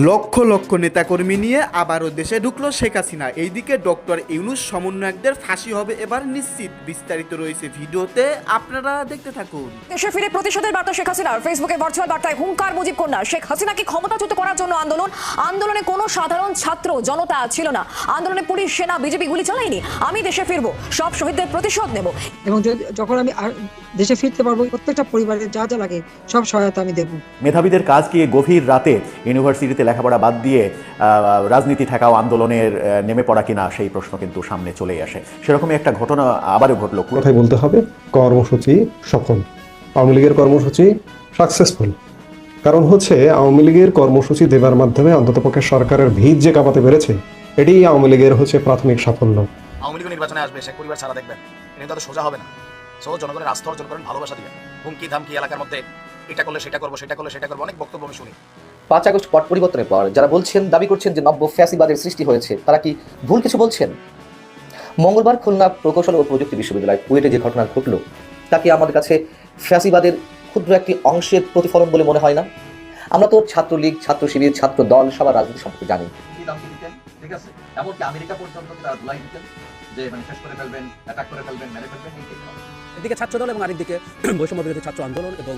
লক্ষ লক্ষ নেতাকর্মী নিয়ে আবারও দেশে ঢুকলো শেখ হাসিনা। এইদিকে ডক্টর ইউনুস সমন্বয়কদের ফাঁসি হবে এবার নিশ্চিত। বিস্তারিত রয়েছে ভিডিওতে আপনারা দেখতে থাকুন। দেশে ফিরে প্রতিশোধের বার্তা শেখ হাসিনার। ফেসবুকে ভার্চুয়াল বার্তায় হুঙ্কার মুজিব কন্যা শেখ হাসিনাকে ক্ষমতাচ্যুত করার জন্য আন্দোলন? আন্দোলনে কোনো সাধারণ ছাত্র জনতা ছিল না। আন্দোলনে পুলিশ সেনা বিজেপি গুলি চালায়নি। আমি দেশে ফিরবো সব শহীদদের প্রতিশোধ নেব। এবং যখন আমি দেশে ফিরতে পারব প্রত্যেকটা পরিবারের যা যা লাগে সব সহায়তা আমি দেবো। মেধাবীদের কাজ কি গভীর রাতে? ইউনিভার্সিটিতে লেখাপড়া বাদ দিয়ে রাজনীতি ঠেকাও আন্দোলনের নেমে পড়া কিনা সেই প্রশ্ন কিন্তু সামনে চলেই আসে। সেরকমই একটা ঘটনা আবারও ঘটলো। কথাই বলতে হবে কর্মসূচি সফল। আওয়ামী লীগের কর্মসূচি সাকসেসফুল কারণ হচ্ছে আওয়ামী লীগের কর্মসূচি দেবার মাধ্যমে অন্ততপক্ষে সরকারের ভিত যে কাঁপাতে পেরেছে এটি আওয়ামী লীগের হচ্ছে প্রাথমিক সাফল্য। আওয়ামী লীগ নির্বাচনে আসবে শেখ পরিবার সারা দেখবেন। এটা তো সোজা হবে না। সো জনগণের আস্থা অর্জন করেন ভালোবাসা দিবেন। হুমকি ধামকি এলাকার মধ্যে এটা করলে সেটা করব সেটা করলে সেটা করব অনেক বক্তব্য আমি শুনি। পাঁচ আগস্ট পট পরিবর্তনের পর যারা বলছেন দাবি করছেন যে নব্য ফ্যাসিবাদের সৃষ্টি হয়েছে তারা কি ভুল কিছু বলছেন? মঙ্গলবার খুলনা প্রকৌশল ও প্রযুক্তি বিশ্ববিদ্যালয় কুয়েটে যে ঘটনা ঘটল তা কি আমাদের কাছে ফ্যাসিবাদের ক্ষুদ্র একটি অংশের প্রতিফলন বলে মনে হয় না? আমরা তো ছাত্রলীগ ছাত্র শিবির ছাত্র দল সবার রাজনীতি সম্পর্কে জানি। ঠিক আছে। এমনকি আমেরিকা পর্যন্ত তারা ধুলাই দিতেন যে মানে শেষ করে ফেলবেন অ্যাটাক করে ফেলবেন মেরে ফেলবেন এই type of। এদিকে ছাত্র দল এবং আরেকদিকে বৈষম্য বিরোধী ছাত্র আন্দোলন এবং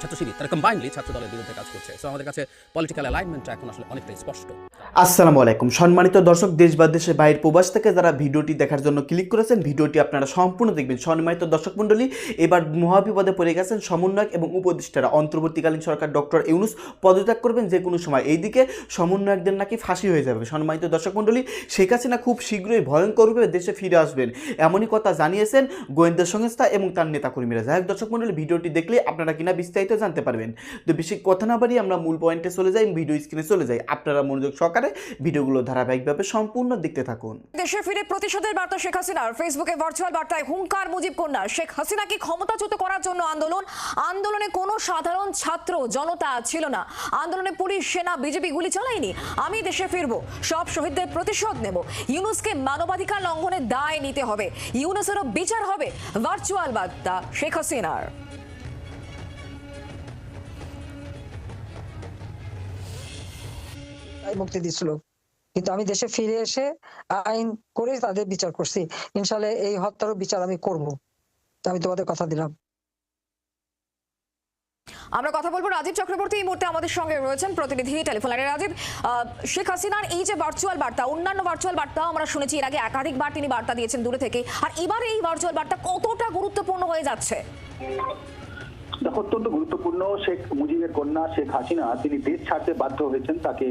ছাত্র শিবির তারা কম্বাইনলি ছাত্র দলের বিরুদ্ধে কাজ করছে। সো আমাদের কাছে পলিটিক্যাল অ্যালাইনমেন্টটা এখন আসলে অনেকটাই স্পষ্ট। আসসালামু আলাইকুম। সম্মানিত দর্শক, দেশ বা দেশের বাইরের প্রবাস থেকে যারা ভিডিওটি দেখার জন্য ক্লিক করেছেন, ভিডিওটি আপনারা সম্পূর্ণ দেখবেন। সম্মানিত দর্শক মণ্ডলী, এবার মহাবিপদে পড়ে গেছেন সমন্বয়ক এবং উপদেষ্টারা। অন্তর্বর্তীকালীন সরকার ডক্টর ইউনুস পদত্যাগ করবেন যে কোনো সময়। এইদিকে সমন্বয়কদের নাকি ফাঁসি হয়ে যাবে। সম্মানিত দর্শক মণ্ডলী, শেখ হাসিনা খুব শীঘ্রই ভয়ঙ্করভাবে দেশে ফিরে আসবেন। এমনই কথা জানিয়েছেন গোয়েন্দা সংস্থা এবং তার নেতাকর্মীরা। যাই হোক দর্শক মণ্ডলী, ভিডিওটি দেখলে আপনারা কিনা বিস্তারিত জানতে পারবেন। তো বেশি কথা না বাড়িয়ে আমরা মূল পয়েন্টে চলে যাই, ভিডিও স্ক্রিনে চলে যাই। আপনারা মনোযোগ সহকারে ভিডিওগুলো ধারাবাহিকভাবে সম্পূর্ণ দেখতে থাকুন। দেশে ফিরে প্রতিশোধের বার্তা শেখ হাসিনার। ফেসবুকে ভার্চুয়াল বার্তায় হুঙ্কার মুজিব কন্যা শেখ হাসিনাকে ক্ষমতাচ্যুত করার জন্য আন্দোলন? আন্দোলনে কোনো সাধারণ ছাত্র, জনতা ছিল না। আন্দোলনে পুলিশ, সেনা, বিজেপি গুলি চালায়নি। আমি দেশে ফিরবো। সব শহীদদের প্রতিশোধ নেব। ইউনুসকে মানবাধিকার লঙ্ঘনের দায় নিতে হবে। ইউনুসেরও বিচার হবে। ভার্চুয়াল বার্তা শেখ হাসিনার। মুক্তি দিছিল। কিন্তু আমি দেশে ফিরে এসে আইন করে তাদের বিচার করছি। ইনশাল্লাহ এই হত্যারও বিচার আমি করব। আমি তোমাদের কথা দিলাম। আমরা কথা বলব রাজীব চক্রবর্তী। এই মুহূর্তে আমাদের সঙ্গে রয়েছেন প্রতিনিধি টেলিফোন লাইনে রাজীব। শেখ হাসিনার এই যে ভার্চুয়াল বার্তা, অন্যান্য ভার্চুয়াল বার্তা আমরা শুনেছি, এর আগে একাধিকবার তিনি বার্তা দিয়েছেন দূরে থেকে। আর এবার এই ভার্চুয়াল বার্তা কতটা গুরুত্বপূর্ণ হয়ে যাচ্ছে? দেখো, অত্যন্ত গুরুত্বপূর্ণ শেখ মুজিবের কন্যা শেখ হাসিনা, তিনি দেশ ছাড়তে বাধ্য হয়েছেন, তাকে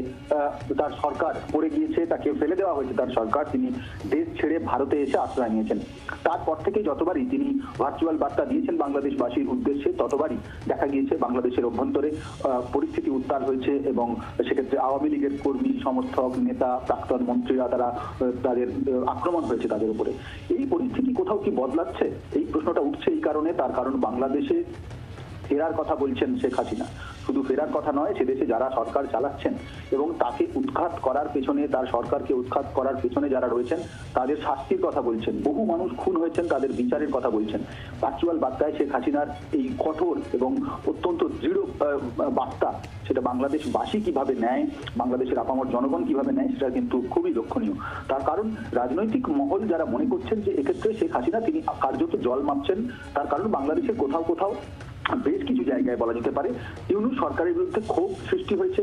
তার সরকার পড়ে গিয়েছে, তাকে ফেলে দেওয়া হয়েছে তার সরকার, তিনি দেশ ছেড়ে ভারতে এসে আশ্রয় নিয়েছেন। তারপর থেকে যতবারই তিনি ভার্চুয়াল বার্তা দিয়েছেন বাংলাদেশবাসীর উদ্দেশ্যে, ততবারই দেখা গিয়েছে বাংলাদেশের অভ্যন্তরে পরিস্থিতি উত্তাল হয়েছে এবং সেক্ষেত্রে আওয়ামী লীগের কর্মী, সমর্থক, নেতা, প্রাক্তন মন্ত্রীরা তারা তাদের আক্রমণ হয়েছে তাদের উপরে। এই পরিস্থিতি কোথাও কি বদলাচ্ছে? এই প্রশ্নটা উঠছে এই কারণে, তার কারণ বাংলাদেশে ফেরার কথা বলছেন শেখ হাসিনা। শুধু ফেরার কথা নয়, সে দেশে যারা সরকার চালাচ্ছেন এবং তাকে উৎখাত করার পেছনে, তার সরকারকে উৎখাত করার পেছনে যারা রয়েছেন, তাদের শাস্তির কথা বলছেন। বহু মানুষ খুন হয়েছেন, তাদের বিচারের কথা বলছেন। ভার্চুয়াল বার্তায় শেখ হাসিনার এই কঠোর এবং অত্যন্ত দৃঢ় বার্তা, সেটা বাংলাদেশবাসী কীভাবে নেয়, বাংলাদেশের আপামর জনগণ কীভাবে নেয়, সেটা কিন্তু খুবই লক্ষণীয়। তার কারণ, রাজনৈতিক মহল যারা মনে করছেন যে এক্ষেত্রে শেখ হাসিনা তিনি কার্যত জল মাপছেন, তার কারণ বাংলাদেশের কোথাও কোথাও বেশ কিছু জায়গায় বলা যেতে পারে, ইউনুস সরকারের বিরুদ্ধে ক্ষোভ সৃষ্টি হয়েছে,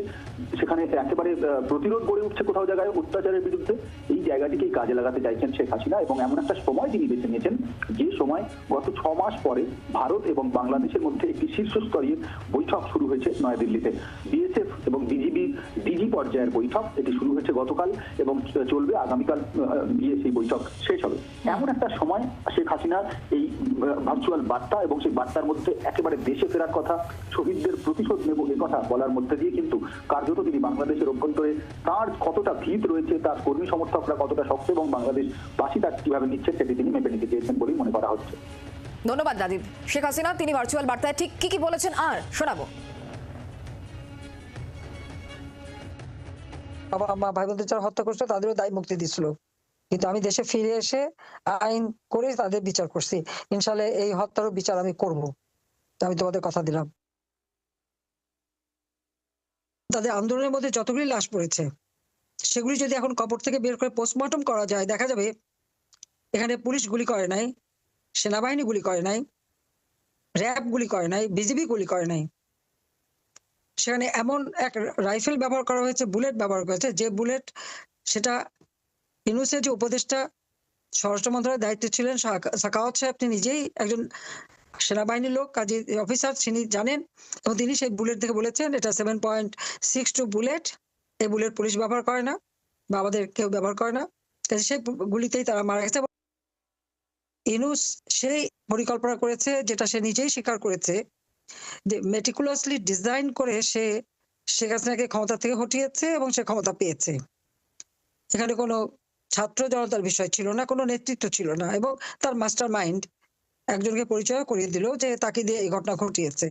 সেখানে একেবারে প্রতিরোধ গড়ে উঠছে কোথাও জায়গায় অত্যাচারের বিরুদ্ধে, এই জায়গাটিকেই কাজে লাগাতে চাইছেন শেখ হাসিনা এবং এমন একটা সময় তিনি বেছে নিয়েছেন, যে সময় গত ছ মাস পরে ভারত এবং বাংলাদেশের মধ্যে একটি শীর্ষস্তরীয় বৈঠক শুরু হয়েছে নয়াদিল্লিতে। বিএসএফ এবং বিজিবি ডিজি পর্যায়ের বৈঠক, এটি শুরু হয়েছে গতকাল এবং চলবে আগামীকাল গিয়ে সেই বৈঠক শেষ হবে। এমন একটা সময় শেখ হাসিনার এই ভার্চুয়াল বার্তা এবং সেই বার্তার মধ্যে একেবারে দেশে ফেরার কথা শহীদদের প্রতিশোধ নেব এ কথা বলার মধ্যে দিয়ে কিন্তু কার্যত তিনি বাংলাদেশের অভ্যন্তরে তার কতটা ভিত রয়েছে তার কর্মী সমর্থকরা কতটা শক্ত এবং বাংলাদেশ বাসী তার কীভাবে নিচ্ছে সেটি তিনি মেপে নিতে চেয়েছেন বলেই মনে করা হচ্ছে। ধন্যবাদ রাজীব। শেখ হাসিনা তিনি ভার্চুয়াল বার্তায় ঠিক কি কি বলেছেন আর শোনাবো। বাবা মা ভাই বোনদের যারা হত্যা করছে তাদেরও দায় মুক্তি দিছিল কিন্তু আমি দেশে ফিরে এসে আইন করে তাদের বিচার করছি। ইনশাল্লাহ এই হত্যারও বিচার আমি করব। আমি তোমাদের কথা দিলাম। তাদের আন্দোলনের মধ্যে যতগুলি লাশ পড়েছে, সেগুলি যদি এখন কবর থেকে বের করে পোস্টমর্টম করা যায়, দেখা যাবে এখানে পুলিশ গুলি করে নাই, সেনাবাহিনী গুলি করে নাই, র্যাব গুলি করে নাই বিজিবি গুলি করে নাই। সেখানে এমন এক রাইফেল ব্যবহার করা হয়েছে, বুলেট ব্যবহার করা হয়েছে, যে বুলেট সেটা ইউনুসের যে উপদেষ্টা স্বরাষ্ট্র মন্ত্রণালয়ের দায়িত্বে ছিলেন সাকাওয়াত সাহেব, তিনি নিজেই একজন সেনাবাহিনীর লোক, কাজী অফিসার তিনি জানেন এবং তিনি সেই বুলেট থেকে বলেছেন, এটা seven point six two bullet, এই বুলেট পুলিশ ব্যবহার করে না বা আমাদের কেউ ব্যবহার করে না। সেই গুলিতেই তারা মারা গেছে। ইনুস সেই পরিকল্পনা করেছে, যেটা সে নিজেই স্বীকার করেছে, যে মেটিকুলাসলি ডিজাইন করে সে শেখ হাসিনাকে ক্ষমতা থেকে হটিয়েছে এবং সে ক্ষমতা পেয়েছে। এখানে কোনো ছাত্র জনতার বিষয় ছিল না, কোনো নেতৃত্ব ছিল না এবং তার মাস্টার মাইন্ড একজনকে পরিচয় করিয়ে দিল যে তাকে দিয়ে এই ঘটনা ঘটিয়েছে।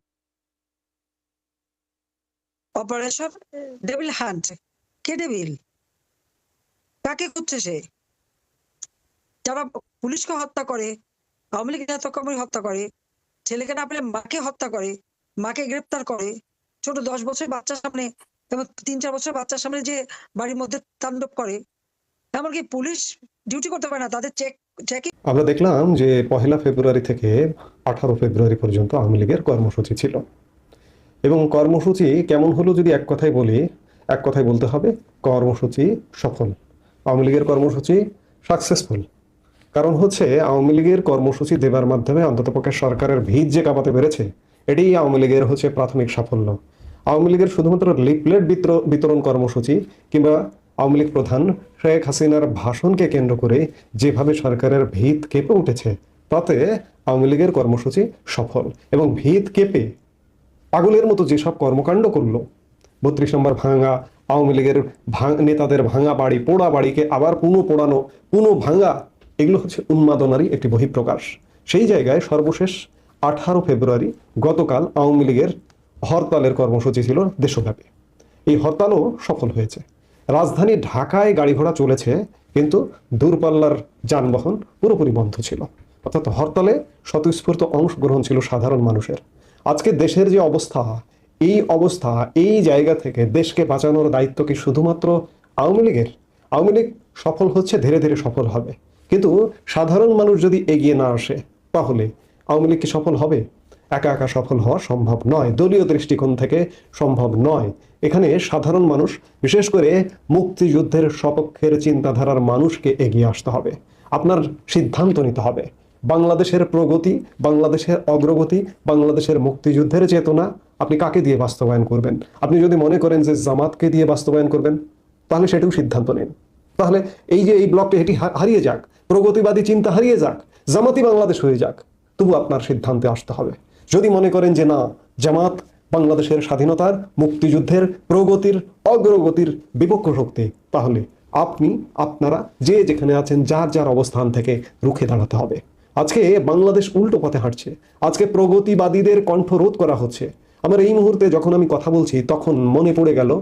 অপারেশন ডেভিল হান্ট কে ডেভিল কাকে খুঁজছে সে? যারা পুলিশকে হত্যা করে, আওয়ামী লীগ নেতাকর্মী হত্যা করে, ছেলেকে না পেলে মাকে হত্যা করে, মাকে গ্রেপ্তার করে, ছোট দশ বছর বাচ্চার সামনে তিন চার বছর বাচ্চার সামনে যে বাড়ির মধ্যে তাণ্ডব করে এমনকি পুলিশ ডিউটি করতে পারে না, তাদের চেক চেকিং আমরা দেখলাম যে পহেলা ফেব্রুয়ারি থেকে আঠারো ফেব্রুয়ারি পর্যন্ত আওয়ামী লীগের কর্মসূচি ছিল। এবং কর্মসূচি কেমন হলো যদি এক কথায় বলি, এক কথায় বলতে হবে, কর্মসূচি সফল। আওয়ামী লীগের কর্মসূচি সাকসেসফুল কারণ হচ্ছে আওয়ামী লীগের কর্মসূচি দেবার মাধ্যমে অন্ততপক্ষে সরকারের ভিত যে কাঁপাতে পেরেছে, এটাই আওয়ামী লীগের হচ্ছে প্রাথমিক সাফল্য। আওয়ামী লীগের শুধুমাত্র বিতর- বিতরণ কর্মসূচি কিংবা আওয়ামী লীগ প্রধান শেখ হাসিনার ভাষণকে কেন্দ্র করে যেভাবে সরকারের ভিত কেঁপে উঠেছে, তাতে আওয়ামী লীগের কর্মসূচি সফল এবং ভিত কেঁপে পাগলের মতো যেসব কর্মকাণ্ড করল। বত্রিশ নম্বর ভাঙা, আওয়ামী লীগের নেতাদের ভাঙা বাড়ি, পোড়া বাড়িকে আবার পুনঃ পোড়ানো, পুনঃ ভাঙা, এগুলো হচ্ছে উন্মাদনারই একটি বহিঃপ্রকাশ। সেই জায়গায় সর্বশেষ আঠারো ফেব্রুয়ারি গতকাল আওয়ামী লীগের হরতালের কর্মসূচি ছিল দেশব্যাপী। এই হরতালও সফল হয়েছে। রাজধানী ঢাকায় গাড়ি ঘোড়া চলেছে, কিন্তু দূরপাল্লার যানবাহন পুরোপুরি বন্ধ ছিল। অর্থাৎ হরতালে স্বতঃস্ফূর্ত অংশগ্রহণ ছিল সাধারণ মানুষের। আজকে দেশের যে অবস্থা, এই অবস্থা, এই জায়গা থেকে দেশকে বাঁচানোর দায়িত্ব কি শুধুমাত্র আওয়ামী লীগের? আওয়ামী লীগ সফল হচ্ছে, ধীরে ধীরে সফল হবে। কিন্তু সাধারণ মানুষ যদি এগিয়ে না আসে, তাহলে আওয়ামী লীগ কি সফল হবে? একা একা সফল হওয়া সম্ভব নয়। দলীয় দৃষ্টিকোণ থেকে সম্ভব নয়। এখানে সাধারণ মানুষ, বিশেষ করে মুক্তিযুদ্ধের সপক্ষের চিন্তাধারার মানুষকে এগিয়ে আসতে হবে। আপনার সিদ্ধান্ত নিতে হবে। বাংলাদেশের প্রগতি, বাংলাদেশের অগ্রগতি, বাংলাদেশের মুক্তিযুদ্ধের চেতনা আপনি কাকে দিয়ে বাস্তবায়ন করবেন? আপনি যদি মনে করেন যে জামাতকে দিয়ে বাস্তবায়ন করবেন, তাহলে সেটাও সিদ্ধান্ত নিন। তাহলে এই যে এই ব্লকটি এটি হারিয়ে যাক, প্রগতিবাদী চিন্তা হারিয়ে যাক, জামাতি বাংলাদেশ হয়ে যাক, তবু আপনার সিদ্ধান্তে আসতে হবে। যদি মনে করেন যে না, জামাত বাংলাদেশের স্বাধীনতার মুক্তিযুদ্ধের প্রগতির অগ্রগতির বিপক্ষ শক্তি, তাহলে আপনি, আপনারা যে যেখানে আছেন, যার যার অবস্থান থেকে রুখে দাঁড়াতে হবে। আজকে বাংলাদেশ উল্টো পথে হাঁটছে। আজকে প্রগতিবাদীদের কণ্ঠ রোধ করা হচ্ছে। আমার এই মুহূর্তে যখন আমি কথা বলছি, তখন মনে পড়ে গেল,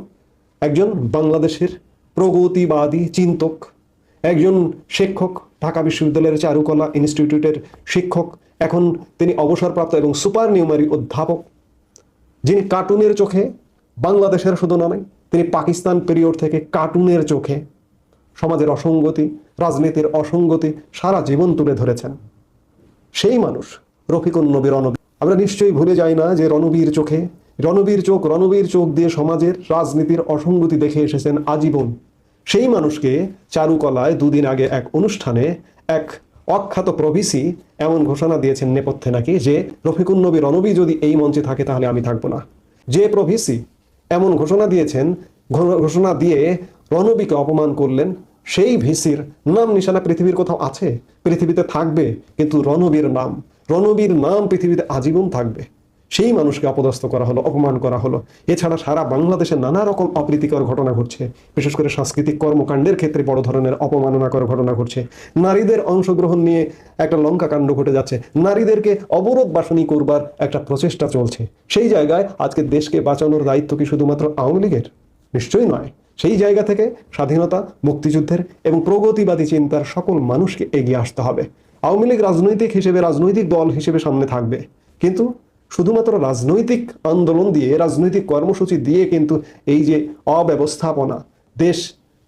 একজন বাংলাদেশের প্রগতিবাদী চিন্তক, একজন শিক্ষক, ঢাকা বিশ্ববিদ্যালয়ের চারুকলা ইনস্টিটিউটের শিক্ষক, এখন তিনি অবসরপ্রাপ্ত এবং সুপার নিউমারি অধ্যাপক যিনি কার্টুনের চোখে, বাংলাদেশের শুধু নয় তিনি পাকিস্তান পিরিয়ড থেকে কার্টুনের চোখে সমাজের অসঙ্গতি, রাজনীতির অসঙ্গতি সারা জীবন তুলে ধরেছেন। সেই মানুষ রফিকুন নবী রণবীর আমরা নিশ্চয়ই ভুলে যাই না যে রণবীর চোখে, রণবীর চোখ রণবীর চোখ দিয়ে সমাজের রাজনীতির অসঙ্গতি দেখে এসেছেন আজীবন। সেই মানুষকে চারুকলায় দুদিন আগে এক অনুষ্ঠানে এক অখ্যাত প্রভিসি এমন ঘোষণা দিয়েছেন নেপথ্যে নাকি যে, রফিকুন নবী রণবী যদি এই মঞ্চে থাকে তাহলে আমি থাকব না। যে প্রভিসি এমন ঘোষণা দিয়েছেন ঘোষণা দিয়ে রণবীকে অপমান করলেন, সেই ভিসির নাম নিশানা পৃথিবীর কোথাও আছে? পৃথিবীতে থাকবে, কিন্তু রণবীর নাম রণবীর নাম পৃথিবীতে আজীবন থাকবে। সেই মানুষকে অপদস্থ করা হলো, অপমান করা হলো। এছাড়া সারা বাংলাদেশে নানা রকম অপ্রীতিকর ঘটনা ঘটছে। বিশেষ করে সাংস্কৃতিক কর্মকাণ্ডের ক্ষেত্রে বড় ধরনের অপমাননাকর ঘটনা ঘটছে। নারীদের অংশগ্রহণ নিয়ে একটা লঙ্কা কাণ্ড ঘটে যাচ্ছে। নারীদেরকে অবরোধ বাসনী করবার একটা প্রচেষ্টা চলছে। সেই জায়গায় আজকে দেশকে বাঁচানোর দায়িত্ব কি শুধুমাত্র আওয়ামী লীগের? নিশ্চয়ই নয়। সেই জায়গা থেকে স্বাধীনতা, মুক্তিযুদ্ধের এবং প্রগতিবাদী চিন্তার সকল মানুষকে এগিয়ে আসতে হবে। আওয়ামী লীগ রাজনৈতিক হিসেবে রাজনৈতিক দল হিসেবে সামনে থাকবে। কিন্তু শুধুমাত্র রাজনৈতিক আন্দোলন দিয়ে, রাজনৈতিক কর্মসূচি দিয়ে কিন্তু এই যে অব্যবস্থাপনা, দেশ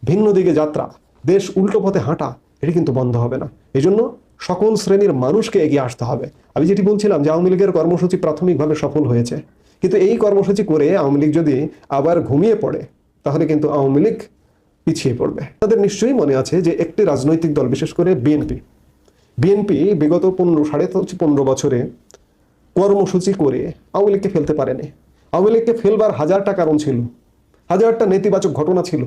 ভিন্ন দিকে যাত্রা, দেশ উল্টো পথে হাঁটা, এটি কিন্তু বন্ধ হবে না। এজন্য সকল শ্রেণির মানুষকে এগিয়ে আসতে হবে। আমি যেটি বলছিলাম যে আওয়ামী লীগের কর্মসূচি প্রাথমিকভাবে সফল হয়েছে। কিন্তু এই কর্মসূচি করে আওয়ামী লীগ যদি আবার ঘুমিয়ে পড়ে, তাহলে কিন্তু আওয়ামী লীগ পিছিয়ে পড়বে। তাদের নিশ্চয়ই মনে আছে যে একটি রাজনৈতিক দল, বিশেষ করে বিএনপি। বিএনপি বিগত পনেরো, সাড়ে পনেরো বছরে কর্মসূচি করে আওয়ামী লীগকে ফেলতে পারেনি। আওয়ামী লীগকে ফেলবার হাজারটা কারণ ছিল, হাজারটা নেতিবাচক ঘটনা ছিল।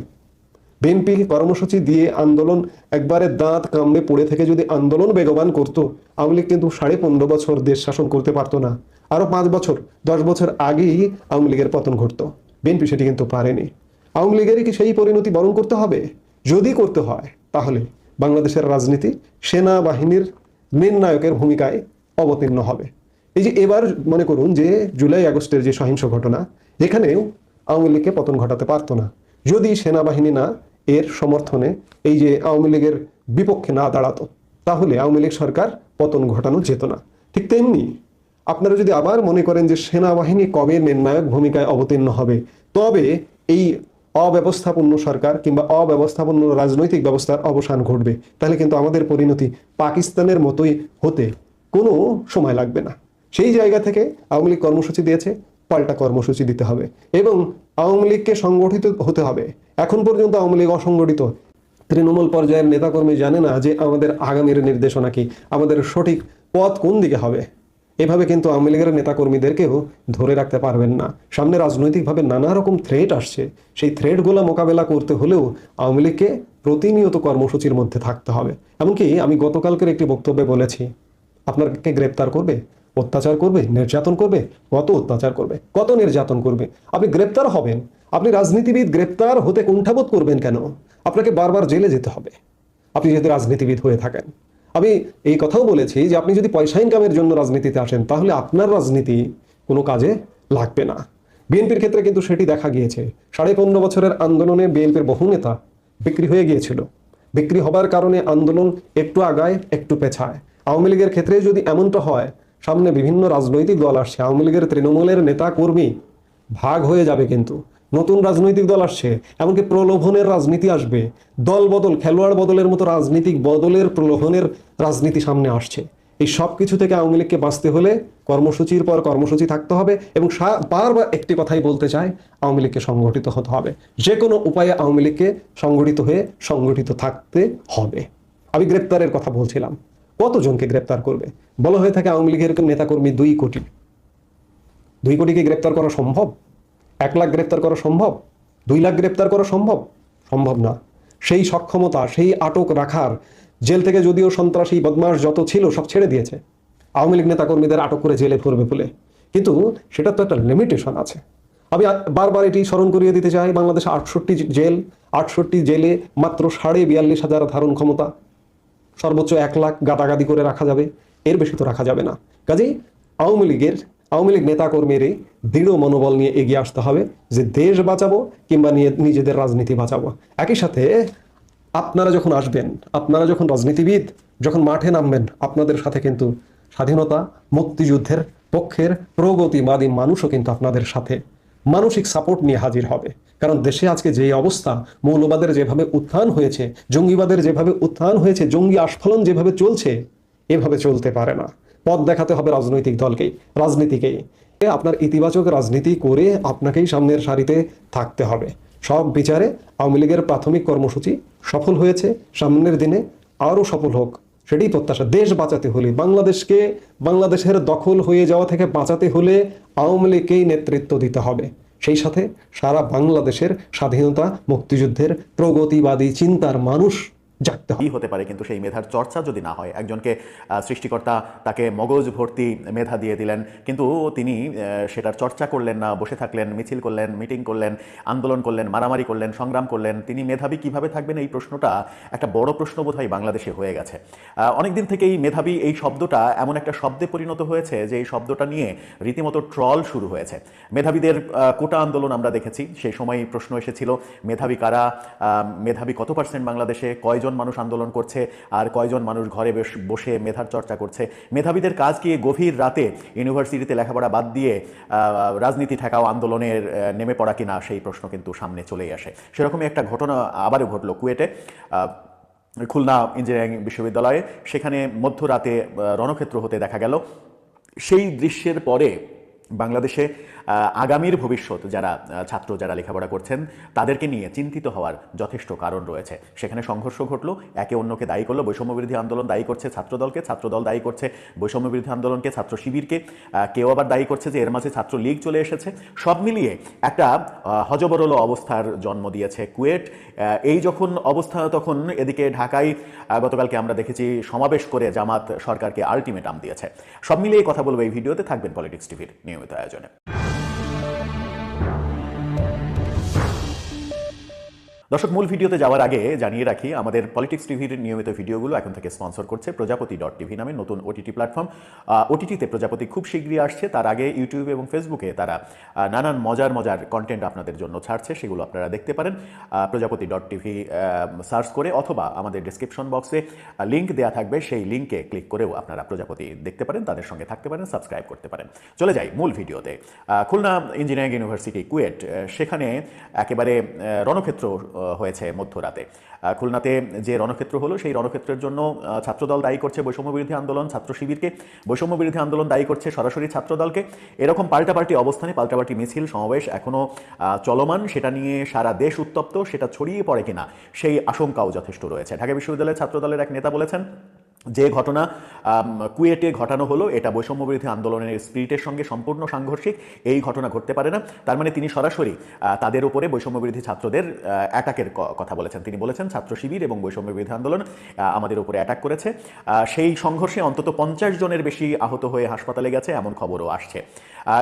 বিএনপি কর্মসূচি দিয়ে আন্দোলন একবারে দাঁত কামড়ে পড়ে থেকে যদি আন্দোলন বেগবান করতো, আওয়ামী লীগ কিন্তু সাড়ে পনেরো বছর দেশ শাসন করতে পারতো না। আরও পাঁচ বছর, দশ বছর আগেই আওয়ামী লীগের পতন ঘটত। বিএনপি সেটি কিন্তু পারেনি। আওয়ামী লীগেরই কি সেই পরিণতি বরণ করতে হবে? যদি করতে হয়, তাহলে বাংলাদেশের রাজনীতি, সেনাবাহিনীর নির্ণায়কের ভূমিকায় অবতীর্ণ হবে। এই যে এবার মনে করুন যে জুলাই আগস্টের যে সহিংস ঘটনা, এখানেও আওয়ামী লীগকে পতন ঘটাতে পারতো না। যদি সেনাবাহিনী না এর সমর্থনে এই যে আওয়ামী লীগের বিপক্ষে না দাঁড়াতো, তাহলে আওয়ামী লীগ সরকার পতন ঘটানো যেত না। ঠিক তেমনি আপনারা যদি আবার মনে করেন যে সেনাবাহিনী কবে নির্ণায়ক ভূমিকায় অবতীর্ণ হবে, তবে এই অব্যবস্থাপন্ন সরকার কিংবা অব্যবস্থাপন্ন রাজনৈতিক ব্যবস্থার অবসান ঘটবে। তাহলে কিন্তু আমাদের পরিণতি পাকিস্তানের মতোই হতে কোনো সময় লাগবে না। সেই জায়গা থেকে আওয়ামী লীগ কর্মসূচি দিয়েছে, পাল্টা কর্মসূচি দিতে হবে এবং আওয়ামী লীগকে সংগঠিত হতে হবে। এখন পর্যন্ত আওয়ামী লীগ অসংগঠিত। তৃণমূল পর্যায়ের নেতাকর্মী জানে না যে আমাদের আগামীর নির্দেশনা কি, আমাদের সঠিক পথ কোন দিকে হবে। এভাবে কিন্তু আওয়ামী লীগের নেতাকর্মীদেরকেও ধরে রাখতে পারবেন না। সামনে রাজনৈতিকভাবে নানা রকম থ্রেট আসছে। সেই থ্রেটগুলো মোকাবেলা করতে হলেও আওয়ামী লীগকে প্রতিনিয়ত কর্মসূচির মধ্যে থাকতে হবে। এমনকি আমি গতকালকের একটি বক্তব্যে বলেছি, আপনাকে গ্রেপ্তার করবে? অত্যাচার করবে, নির্যাতন করবে, কত অত্যাচার করবে, কত নির্যাতন করবে? আপনি গ্রেপ্তার হবেন, আপনি রাজনীতিবিদ গ্রেপ্তার হতে কুণ্ঠাবোধ করবেন কেন? আপনাকে বারবার জেলে যেতে হবে। আপনি যদি রাজনীতিবিদ হয়ে থাকেন, আমি এই কথাও বলেছি যে আপনি যদি পয়সা ইনকামের জন্য রাজনীতিতে আসেন, তাহলে আপনার রাজনীতি কোনো কাজে লাগবে না। বিএনপির ক্ষেত্রে কিন্তু সেটি দেখা গিয়েছে। সাড়ে পনেরো বছরের আন্দোলনে বিএনপির বহু নেতা বিক্রি হয়ে গিয়েছিল। বিক্রি হবার কারণে আন্দোলন একটু আগায়, একটু পেছায়। আওয়ামী লীগের ক্ষেত্রে যদি এমনটা হয় সামনে বিভিন্ন রাজনৈতিক দল আসছে। আওয়ামী লীগের তৃণমূলের নেতা কর্মী ভাগ হয়ে যাবে কিন্তু। নতুন রাজনৈতিক দল আসছে, এমনকি প্রলোভনের রাজনীতি আসবে। দল বদল, খেলোয়াড় বদলের মতো রাজনীতিক বদলের প্রলোভনের রাজনীতি সামনে আসছে। এই সব কিছু থেকে আওয়ামী লীগকে বাঁচতে হলে কর্মসূচির পর কর্মসূচি থাকতে হবে এবং বারবার একটি কথাই বলতে চাই, আওয়ামী লীগকে সংগঠিত হতে হবে। যে কোনো উপায়ে আওয়ামী লীগকে সংগঠিত হয়ে সংগঠিত থাকতে হবে। আমি গ্রেপ্তারের কথা বলছিলাম। কতজনকে গ্রেপ্তার করবে? বলা হয়ে থাকে আওয়ামী লীগের নেতাকর্মী দুই কোটি। দুই কোটিকে গ্রেপ্তার করা সম্ভব? এক লাখ গ্রেপ্তার করা সম্ভব? দুই লাখ গ্রেপ্তার করা সম্ভব? সম্ভব না। সেই সক্ষমতা, সেই আটক রাখার জেল থেকে যদিও সন্ত্রাসী বদমাস যত ছিল সব ছেড়ে দিয়েছে। আওয়ামী লীগ নেতাকর্মীদের আটক করে জেলে ভরবে বলে। কিন্তু সেটা তো একটা লিমিটেশন আছে। আমি বারবার এটি স্মরণ করিয়ে দিতে চাই, বাংলাদেশে আটষট্টি জেল, আটষট্টি জেলে মাত্র সাড়ে বিয়াল্লিশ হাজার ধারণ ক্ষমতা। সর্বোচ্চ এক লাখ গাদাগাদি করে রাখা যাবে। এর বেশি তো রাখা যাবে না। কাজেই আওয়ামী লীগের, আওয়ামী লীগ নেতাকর্মীরই দৃঢ় মনোবল নিয়ে এগিয়ে আসতে হবে যে দেশ বাঁচাবো কিংবা নিজেদের রাজনীতি বাঁচাবো। একই সাথে আপনারা যখন আসবেন, আপনারা যখন রাজনীতিবিদ, যখন মাঠে নামবেন, আপনাদের সাথে কিন্তু স্বাধীনতা, মুক্তিযুদ্ধের পক্ষের প্রগতিবাদী মানুষও কিন্তু আপনাদের সাথে। মানসিক সাপোর্ট নিয়ে হাজির হবে। কারণ দেশে আজকে যে অবস্থা, মৌলবাদের যেভাবে উত্থান হয়েছে, জঙ্গিবাদের যেভাবে উত্থান হয়েছে, জঙ্গি আস্ফলন যেভাবে চলছে, এভাবে চলতে পারে না। পথ দেখাতে হবে রাজনৈতিক দলকেই, রাজনীতিকেই। আপনার ইতিবাচক রাজনীতি করে আপনাকেই সামনের সারিতে থাকতে হবে। সব বিচারে আওয়ামী লীগের প্রাথমিক কর্মসূচি সফল হয়েছে, সামনের দিনে আরও সফল হোক। সেটাই প্রত্যাশা। দেশ বাঁচাতে হলে, বাংলাদেশকে, বাংলাদেশের দখল হয়ে যাওয়া থেকে বাঁচাতে হলে আওয়ামী লীগকেই নেতৃত্ব দিতে হবে। সেই সাথে সারা বাংলাদেশের স্বাধীনতা, মুক্তিযুদ্ধের প্রগতিবাদী চিন্তার মানুষ জাগতে হবে। হতে পারে কিন্তু সেই মেধার চর্চা যদি না হয়। একজনকে সৃষ্টিকর্তা তাকে মগজ ভর্তি মেধা দিয়ে দিলেন, কিন্তু তিনি সেটার চর্চা করলেন না, বসে থাকলেন, মিছিল করলেন, মিটিং করলেন, আন্দোলন করলেন, মারামারি করলেন, সংগ্রাম করলেন, তিনি মেধাবী কীভাবে থাকবেন এই প্রশ্নটা একটা বড় প্রশ্ন বোধহয় বাংলাদেশে হয়ে গেছে। অনেকদিন থেকেই মেধাবী এই শব্দটা এমন একটা শব্দে পরিণত হয়েছে যে এই শব্দটা নিয়ে রীতিমতো ট্রল শুরু হয়েছে। মেধাবীদের কোটা আন্দোলন আমরা দেখেছি। সেই সময় প্রশ্ন এসেছিল, মেধাবী কারা? মেধাবী কত পার্সেন্ট বাংলাদেশে? কয়জন কয়জন মানুষ আন্দোলন করছে আর কয়জন মানুষ ঘরে বসে মেধার চর্চা করছে? মেধাবীদের কাজ কি গভীর রাতে ইউনিভার্সিটিতে লেখাপড়া বাদ দিয়ে রাজনীতি ঠেকাও আন্দোলনের নেমে পড়া কিনা সেই প্রশ্ন কিন্তু সামনে চলেই আসে। সেরকমই একটা ঘটনা আবারও ঘটলো কুয়েটে খুলনা ইঞ্জিনিয়ারিং বিশ্ববিদ্যালয়ে। সেখানে মধ্যরাতে রণক্ষেত্র হতে দেখা গেল। সেই দৃশ্যের পরে বাংলাদেশে আগামীর ভবিষ্যৎ যারা ছাত্র যারা লেখাপড়া করছেন, তাদেরকে নিয়ে চিন্তিত হওয়ার যথেষ্ট কারণ রয়েছে। সেখানে সংঘর্ষ ঘটলো, একে অন্যকে দায়ী করল, বৈষম্যবিরোধী আন্দোলন দায়ী করছে ছাত্রদলকে, ছাত্রদল দায়ী করছে বৈষম্যবিরোধী আন্দোলনকে, ছাত্র শিবিরকে কেউ আবার দায়ী করছে যে এর মাঝে ছাত্র লীগ চলে এসেছে। সব মিলিয়ে একটা হজবরল অবস্থার জন্ম দিয়েছে কুয়েট। এই যখন অবস্থা, তখন এদিকে ঢাকায় গতকালকে আমরা দেখেছি সমাবেশ করে জামাত সরকারকে আলটিমেটাম দিয়েছে। সব মিলিয়ে কথা বলব এই ভিডিওতে, থাকবেন পলিটিক্স টিভির নিয়মিত আয়োজনে দর্শক, মূল ভিডিওতে যাওয়ার আগে জানিয়ে রাখি, আমাদের পলিটিক্স টিভির নিয়মিত ভিডিওগুলো এখন থেকে স্পন্সর করছে প্রজাপতি ডট টিভি নামে নতুন ওটিটি প্ল্যাটফর্ম ওটিটিতে প্রজাপতি খুব শীঘ্রই আসছে। তার আগে ইউটিউব এবং ফেসবুকে তারা নানান মজার মজার কন্টেন্ট আপনাদের জন্য ছাড়ছে, সেগুলো আপনারা দেখতে পারেন। প্রজাপতি ডট টিভি সার্চ করে অথবা আমাদের ডিসক্রিপশন বক্সে লিঙ্ক দেওয়া থাকবে। সেই লিঙ্কে ক্লিক করেও আপনারা প্রজাপতি দেখতে পারেন, তাদের সঙ্গে থাকতে পারেন সাবস্ক্রাইব করতে পারেন। চলে যাই মূল ভিডিওতে। খুলনা ইঞ্জিনিয়ারিং ইউনিভার্সিটি কুয়েট সেখানে একেবারে রণক্ষেত্র হয়েছে মধ্যরাতে। খুলনাতে যে রণক্ষেত্র হলো, সেই রণক্ষেত্রের জন্য ছাত্রদল দায়ী করছে বৈষম্য বিরোধী আন্দোলন, ছাত্র শিবিরকে। বৈষম্য বিরোধী আন্দোলন দায়ী করছে সরাসরি ছাত্রদলকে। এরকম পাল্টাপাল্টি অবস্থানে পাল্টাপাল্টি মিছিল, সমাবেশ এখনও চলমান। সেটা নিয়ে সারা দেশ উত্তপ্ত, সেটা ছড়িয়ে পড়ে কিনা, সেই আশঙ্কাও যথেষ্ট রয়েছে। ঢাকা বিশ্ববিদ্যালয়ের ছাত্রদলের এক নেতা বলেছেন যে ঘটনা কুয়েটে ঘটানো হলো, এটা বৈষম্য বিরোধী আন্দোলনের স্পিরিটের সঙ্গে সম্পূর্ণ সাংঘর্ষিক, এই ঘটনা ঘটতে পারে না। তার মানে তিনি সরাসরি তাদের উপরে বৈষম্য বিরোধী ছাত্রদের অ্যাটাকের কথা বলেছেন। তিনি বলেছেন, ছাত্র শিবির এবং বৈষম্য বিরোধী আন্দোলন আমাদের উপরে অ্যাটাক করেছে। সেই সংঘর্ষে অন্তত পঞ্চাশ জনের বেশি আহত হয়ে হাসপাতালে গেছে, এমন খবরও আসছে।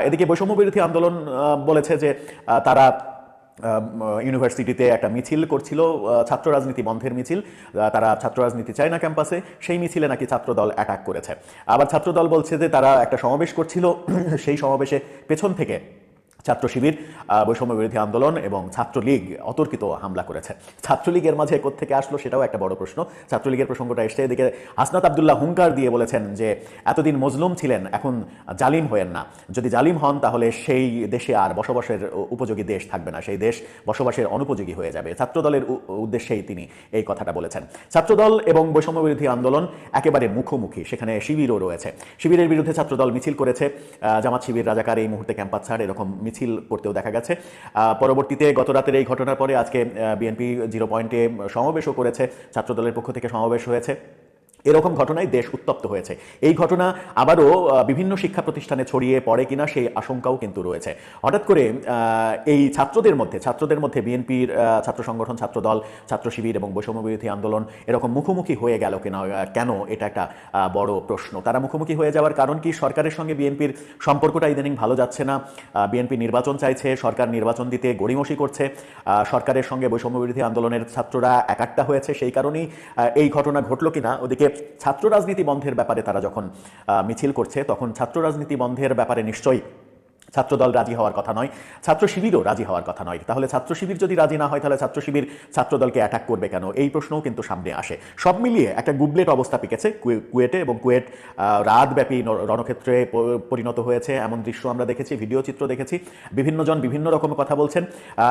এদিকে বৈষম্য বিরোধী আন্দোলন বলেছে যে তারা ইউনিভার্সিটিতে একটা মিছিল করছিল ছাত্র রাজনীতি বন্ধের মিছিল। তারা ছাত্র রাজনীতি চায় না ক্যাম্পাসে, সেই মিছিলে নাকি ছাত্রদল অ্যাটাক করেছে। আবার ছাত্রদল বলছে যে তারা একটা সমাবেশ করছিল, সেই সমাবেশে পেছন থেকে ছাত্র শিবির বৈষম্য বিরোধী আন্দোলন এবং ছাত্রলীগ অতর্কিত হামলা করেছে। ছাত্রলীগের মাঝে থেকে আসলো সেটাও একটা বড় প্রশ্ন। ছাত্রলীগের প্রসঙ্গটা এসছে এদিকে হাসনাত আবদুল্লাহ হুঙ্কার দিয়ে বলেছেন যে, এতদিন মজলুম ছিলেন, এখন জালিম হয়েন না। যদি জালিম হন, তাহলে সেই দেশে আর বসবাসের উপযোগী দেশ থাকবে না। সেই দেশ বসবাসের অনুপযোগী হয়ে যাবে। ছাত্রদলের উদ্দেশ্যেই তিনি এই কথাটা বলেছেন। ছাত্রদল এবং বৈষম্য বিরোধী আন্দোলন একেবারে মুখোমুখি। সেখানে শিবিরও রয়েছে। শিবিরের বিরুদ্ধে ছাত্রদল মিছিল করেছে। জামাত শিবির, রাজাকার এই মুহূর্তে ক্যাম্পাস ছাড়, এরকম মিছিল করতেও দেখা গেছে। পরবর্তীতে গত রাতের এই ঘটনার পরে আজকে বিএনপি জিরো পয়েন্টে সমাবেশও করেছে। ছাত্রদলের পক্ষ থেকে সমাবেশ হয়েছে। এরকম ঘটনায় দেশ উত্তপ্ত হয়েছে। এই ঘটনা আবারও বিভিন্ন শিক্ষা প্রতিষ্ঠানে ছড়িয়ে পড়ে কিনা সেই আশঙ্কাও কিন্তু রয়েছে। হঠাৎ করে এই ছাত্রদের মধ্যে ছাত্রদের মধ্যে বিএনপির ছাত্র সংগঠন, ছাত্র দল, ছাত্র শিবির এবং বৈষম্য বিরোধী আন্দোলন এরকম মুখোমুখি হয়ে গেল কিনা কেন এটা একটা বড় প্রশ্ন। তারা মুখোমুখি হয়ে যাওয়ার কারণ কি? সরকারের সঙ্গে বিএনপির সম্পর্কটা ইদানিং ভালো যাচ্ছে না। বিএনপি নির্বাচন চাইছে, সরকার নির্বাচন দিতে গড়িমসি করছে। সরকারের সঙ্গে বৈষম্য বিরোধী আন্দোলনের ছাত্ররা একাট্টা হয়েছে। সেই কারণেই এই ঘটনা ঘটলো কিনা? ওদিকে ছাত্র রাজনীতি বন্ধের ব্যাপারে তারা যখন মিছিল করছে তখন ছাত্র রাজনীতি বন্ধের ব্যাপারে নিশ্চয়ই ছাত্রদল রাজি হওয়ার কথা নয়, ছাত্র শিবিরও রাজি হওয়ার কথা নয়। তাহলে ছাত্র শিবির যদি রাজি না হয়, তাহলে ছাত্র শিবির ছাত্রদলকে অ্যাটাক করবে কেন? এই প্রশ্নও কিন্তু সামনে আসে। সব মিলিয়ে একটা গুবলেট অবস্থা পিকেছে কুয়ে- কুয়েটে এবং কুয়েট রাতব্যাপী রণক্ষেত্রে পরিণত হয়েছে। এমন দৃশ্য আমরা দেখেছি, ভিডিও চিত্র দেখেছি। বিভিন্ন জন বিভিন্ন রকম কথা বলছেন।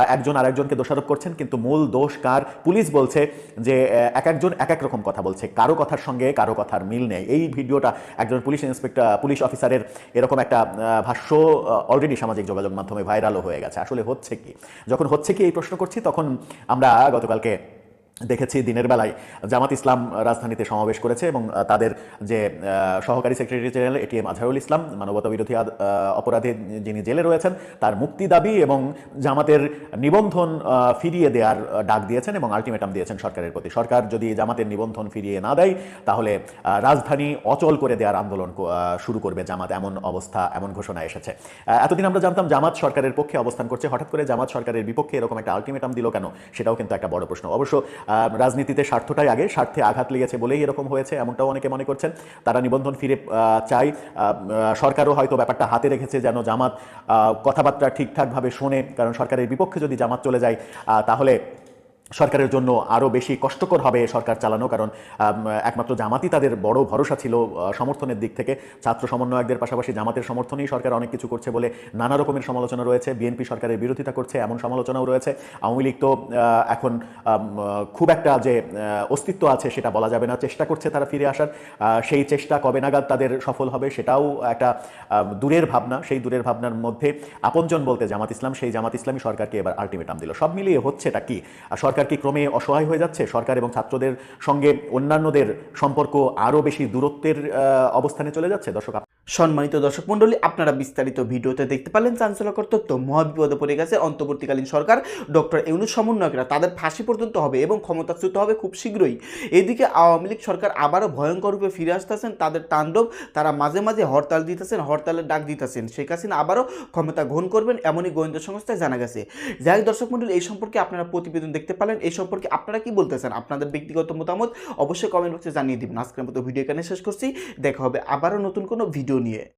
একজন আরেকজনকে দোষারোপ করছেন, কিন্তু মূল দোষ কার? পুলিশ বলছে যে এক একজন এক এক রকম কথা বলছে। কারও কথার সঙ্গে কারও কথার মিল নেই। এই ভিডিওটা একজন পুলিশ ইন্সপেক্টর, পুলিশ অফিসারের এরকম একটা ভাষ্য অলরেডি সামাজিক যোগাযোগ মাধ্যমে ভাইরালও হয়ে গেছে। আসলে হচ্ছে কি? যখন হচ্ছে কি এই প্রশ্ন করছি, তখন আমরা গতকালকে দেখেছি দিনের বেলায় জামাত ইসলাম রাজধানীতে সমাবেশ করেছে এবং তাদের যে সহকারী secretary general ATM Azharul Islam মানবতা বিরোধী অপরাধে যিনি জেলে রয়েছেন, তার মুক্তি দাবি এবং জামাতের নিবন্ধন ফিরিয়ে দেওয়ার ডাক দিয়েছেন এবং আলটিমেটাম দিয়েছেন সরকারের প্রতি। সরকার যদি জামাতের নিবন্ধন ফিরিয়ে না দেয়, তাহলে রাজধানী অচল করে দেওয়ার আন্দোলন শুরু করবে জামাত। এমন অবস্থা, এমন ঘোষণা এসেছে। এতদিন আমরা জানতাম জামাত সরকারের পক্ষে অবস্থান করছে। হঠাৎ করে জামাত সরকারের বিপক্ষে এরকম একটা আলটিমেটাম দিল কেন? সেটাও কিন্তু একটা বড় প্রশ্ন। অবশ্য রাজনীতিতে স্বার্থটাই আগে, স্বার্থে আঘাত লেগেছে বলেই এরকম হয়েছে, এমনটাও অনেকে মনে করছেন। তারা নিবন্ধন ফিরে চাই সরকারও হয়তো ব্যাপারটা হাতে রেখেছে যেন জামাত কথাবার্তা ঠিকঠাকভাবে শোনে, কারণ সরকারের বিপক্ষে যদি জামাত চলে যায় তাহলে সরকারের জন্য আরও বেশি কষ্টকর হবে সরকার চালানো, কারণ একমাত্র জামাতই তাদের বড় ভরসা ছিল সমর্থনের দিক থেকে। ছাত্র সমন্বয়কদের পাশাপাশি জামাতের সমর্থনেই সরকার অনেক কিছু করছে বলে নানা রকমের সমালোচনা রয়েছে। বিএনপি সরকারের বিরোধিতা করছে এমন সমালোচনাও রয়েছে। আওয়ামী লীগ তো এখন খুব একটা যে অস্তিত্ব আছে সেটা বলা যাবে না। চেষ্টা করছে তারা ফিরে আসার। সেই চেষ্টা কবে নাগাদ তাদের সফল হবে সেটাও একটা দূরের ভাবনা। সেই দূরের ভাবনার মধ্যে আপনজন বলতে জামাত ইসলাম, সেই জামাত ইসলামী সরকারকে এবার আলটিমেটাম দিল। সব মিলিয়ে হচ্ছেটা কি? আর সরকার কি ক্রমে অসহায় হয়ে যাচ্ছে? সরকার এবং ছাত্রদের সঙ্গে অন্যান্যদের সম্পর্ক আরও বেশি দূরত্বের অবস্থানে চলে যাচ্ছে? দর্শক সম্মানিত দর্শক মণ্ডলী, আপনারা বিস্তারিত ভিডিওতে দেখতে পারলেন চাঞ্চল্যকর তথ্য। মহাবিপদে পড়ে গেছে অন্তর্বর্তীকালীন সরকার ডক্টর ইউনুস সমন্বয়করা। তাদের ফাঁসি পর্যন্ত হবে এবং ক্ষমতাচ্যুত হবে খুব শীঘ্রই। এদিকে আওয়ামী লীগ সরকার আবারও ভয়ঙ্কর রূপে ফিরে আসতেছেন। তাদের তাণ্ডব, তারা মাঝে মাঝে হরতাল দিতেছেন, হরতালের ডাক দিতেছেন। শেখ হাসিনা আবারও ক্ষমতা গ্রহণ করবেন এমনই গোয়েন্দা সংস্থায় জানা গেছে। যাই দর্শক মণ্ডলী, এই সম্পর্কে আপনারা প্রতিবেদন দেখতে পারেন এই সম্পর্কে আপনারা কি বলতেছেন? আপনাদের ব্যক্তিগত মতামত অবশ্যই কমেন্ট বক্সে জানিয়ে দিবেন। আজকের মতো ভিডিও এখানে শেষ করছি। দেখা হবে আবারও নতুন কোনো ভিডিও নিয়ে।